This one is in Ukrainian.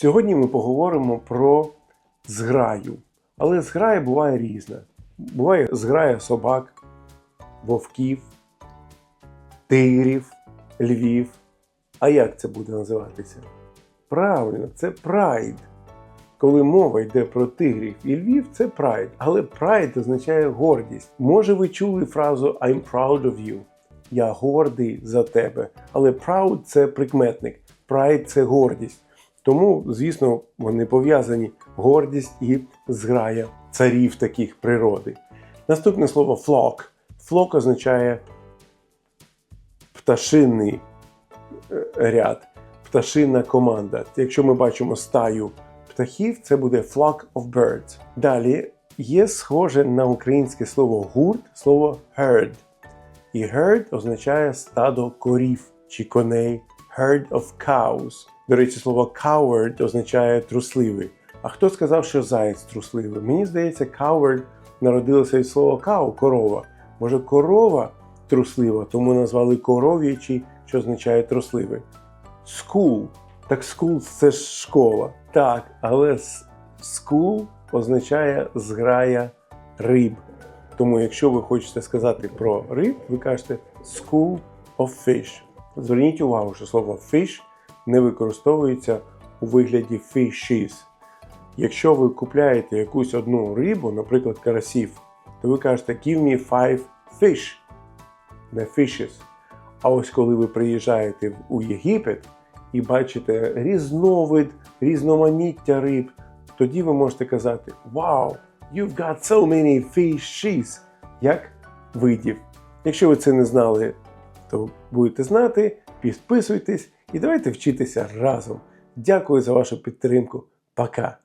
Сьогодні ми поговоримо про зграю. Але зграя буває різна. Буває зграя собак, вовків, тигрів, львів. А як це буде називатися? Правильно, це прайд. Коли мова йде про тигрів і львів, це прайд. Але прайд означає гордість. Може, ви чули фразу I'm proud of you. Я гордий за тебе. Але proud – це прикметник, pride – це гордість. Тому, звісно, вони пов'язані гордість і зграя царів таких природи. Наступне слово flock. Flock означає пташинний е, ряд, пташинна команда. Якщо ми бачимо стаю птахів, це буде flock of birds. Далі є схоже на українське слово гурт, слово herd. І herd означає стадо корів чи коней. Herd of cows. До речі, слово coward означає трусливий. А хто сказав, що заєць трусливий? Мені здається, coward народилося від слова cow – корова. Може, корова труслива, тому назвали коров'ячий, що означає трусливий. School. Так school – це ж школа. Так, але school означає зграя риб. Тому, якщо ви хочете сказати про риб, ви кажете school of fish. Зверніть увагу, що слово fish не використовується у вигляді fishes. Якщо ви купляєте якусь одну рибу, наприклад, карасів, то ви кажете give me five fish, не fishes. А ось коли ви приїжджаєте у Єгипет і бачите різновид, різноманіття риб, тоді ви можете казати Wow, you've got so many fishes, як видів. Якщо ви це не знали, то будете знати, підписуйтесь і давайте вчитися разом. Дякую за вашу підтримку. Пока!